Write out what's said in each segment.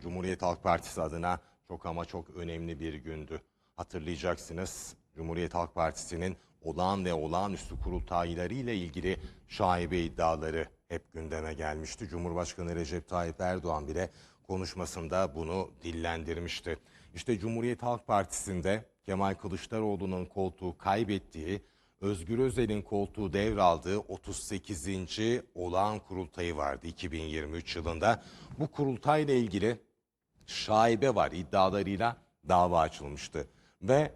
Cumhuriyet Halk Partisi adına çok ama çok önemli bir gündü. Hatırlayacaksınız Cumhuriyet Halk Partisi'nin olağan ve olağanüstü kurultayları ile ilgili şaibe iddiaları hep gündeme gelmişti. Cumhurbaşkanı Recep Tayyip Erdoğan bile konuşmasında bunu dillendirmişti. İşte Cumhuriyet Halk Partisi'nde Kemal Kılıçdaroğlu'nun koltuğu kaybettiği, Özgür Özel'in koltuğu devraldığı 38. olağan kurultayı vardı 2023 yılında. Bu kurultayla ilgili şaibe var iddialarıyla dava açılmıştı. Ve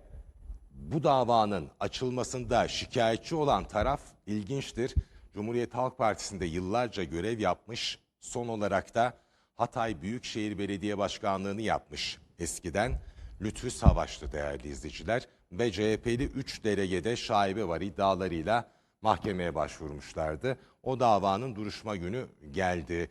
bu davanın açılmasında şikayetçi olan taraf ilginçtir. Cumhuriyet Halk Partisi'nde yıllarca görev yapmış, son olarak da Hatay Büyükşehir Belediye Başkanlığı'nı yapmış eskiden. Lütfü Savaş'tı değerli izleyiciler ve CHP'li 3 delegede şaibe var iddialarıyla mahkemeye başvurmuşlardı. O davanın duruşma günü geldi.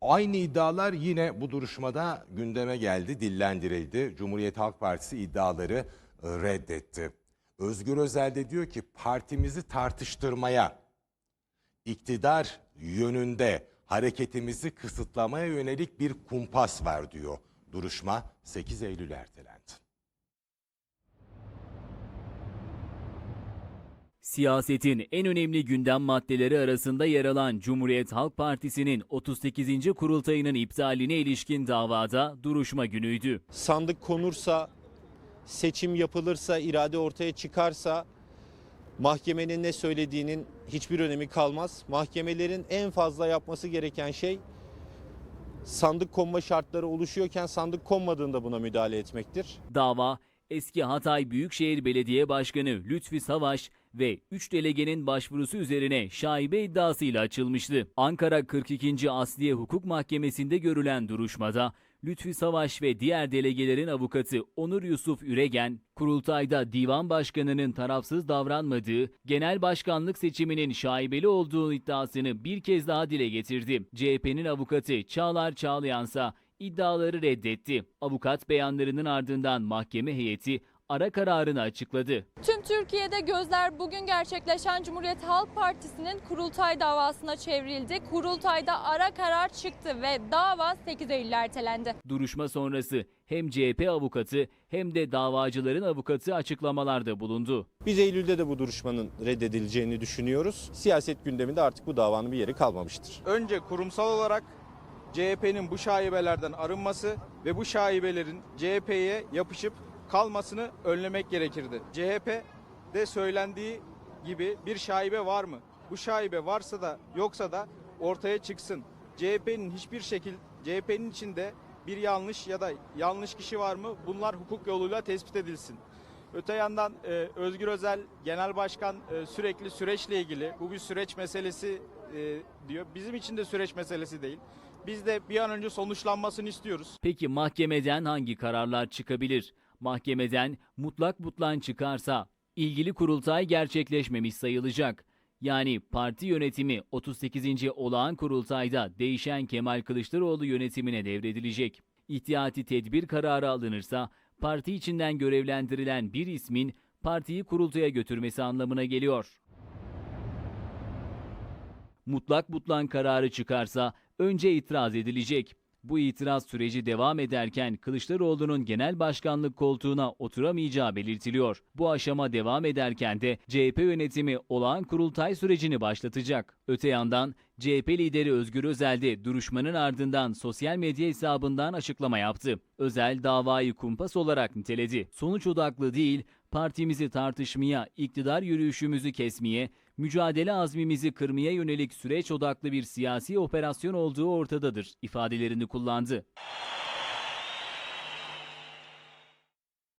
Aynı iddialar yine bu duruşmada gündeme geldi, dillendirildi. Cumhuriyet Halk Partisi iddiaları e, reddetti. Özgür Özel de diyor ki partimizi tartıştırmaya, iktidar yönünde hareketimizi kısıtlamaya yönelik bir kumpas var diyor. Duruşma 8 Eylül ertelendi. Siyasetin en önemli gündem maddeleri arasında yer alan Cumhuriyet Halk Partisi'nin 38. kurultayının iptaline ilişkin davada duruşma günüydü. sandık konursa, seçim yapılırsa, irade ortaya çıkarsa mahkemenin ne söylediğinin hiçbir önemi kalmaz. Mahkemelerin en fazla yapması gereken şey sandık konma şartları oluşuyorken sandık konmadığında buna müdahale etmektir. Dava eski Hatay Büyükşehir Belediye Başkanı Lütfi Savaş ve 3 delegenin başvurusu üzerine şaibe iddiasıyla açılmıştı. Ankara 42. Asliye Hukuk Mahkemesi'nde görülen duruşmada Lütfi Savaş ve diğer delegelerin avukatı Onur Yusuf Üregen, kurultayda divan başkanının tarafsız davranmadığı, genel başkanlık seçiminin şaibeli olduğu iddiasını bir kez daha dile getirdi. CHP'nin avukatı Çağlar Çağlayansa iddiaları reddetti. Avukat beyanlarının ardından mahkeme heyeti ara kararını açıkladı. Tüm Türkiye'de gözler bugün gerçekleşen Cumhuriyet Halk Partisi'nin kurultay davasına çevrildi. Kurultayda ara karar çıktı ve dava 8 Eylül ertelendi. Duruşma sonrası hem CHP avukatı hem de davacıların avukatı açıklamalarda bulundu. Biz Eylül'de de bu duruşmanın reddedileceğini düşünüyoruz. Siyaset gündeminde artık bu davanın bir yeri kalmamıştır. önce kurumsal olarak CHP'nin bu şaibelerden arınması ve bu şaibelerin CHP'ye yapışıp kalmasını önlemek gerekirdi. CHP'de söylendiği gibi bir şaibe var mı? Bu şaibe varsa da yoksa da ortaya çıksın. CHP'nin hiçbir şekil CHP'nin içinde bir yanlış ya da yanlış kişi var mı? Bunlar hukuk yoluyla tespit edilsin. Öte yandan e, Özgür Özel Genel Başkan e, sürekli süreçle ilgili bu bir süreç meselesi e, diyor. Bizim için de süreç meselesi değil. Biz de bir an önce sonuçlanmasını istiyoruz. Peki mahkemeden hangi kararlar çıkabilir? Mahkemeden mutlak butlan çıkarsa ilgili kurultay gerçekleşmemiş sayılacak. Yani parti yönetimi 38. olağan kurultayda değişen Kemal Kılıçdaroğlu yönetimine devredilecek. İhtiyati tedbir kararı alınırsa parti içinden görevlendirilen bir ismin partiyi kurultaya götürmesi anlamına geliyor. Mutlak butlan kararı çıkarsa önce itiraz edilecek. Bu itiraz süreci devam ederken Kılıçdaroğlu'nun genel başkanlık koltuğuna oturamayacağı belirtiliyor. Bu aşama devam ederken de CHP yönetimi olağan kurultay sürecini başlatacak. Öte yandan CHP lideri Özgür Özel de duruşmanın ardından sosyal medya hesabından açıklama yaptı. Özel davayı kumpas olarak niteledi. Sonuç odaklı değil, partimizi tartışmaya, iktidar yürüyüşümüzü kesmeye, mücadele azmimizi kırmaya yönelik süreç odaklı bir siyasi operasyon olduğu ortadadır ifadelerini kullandı.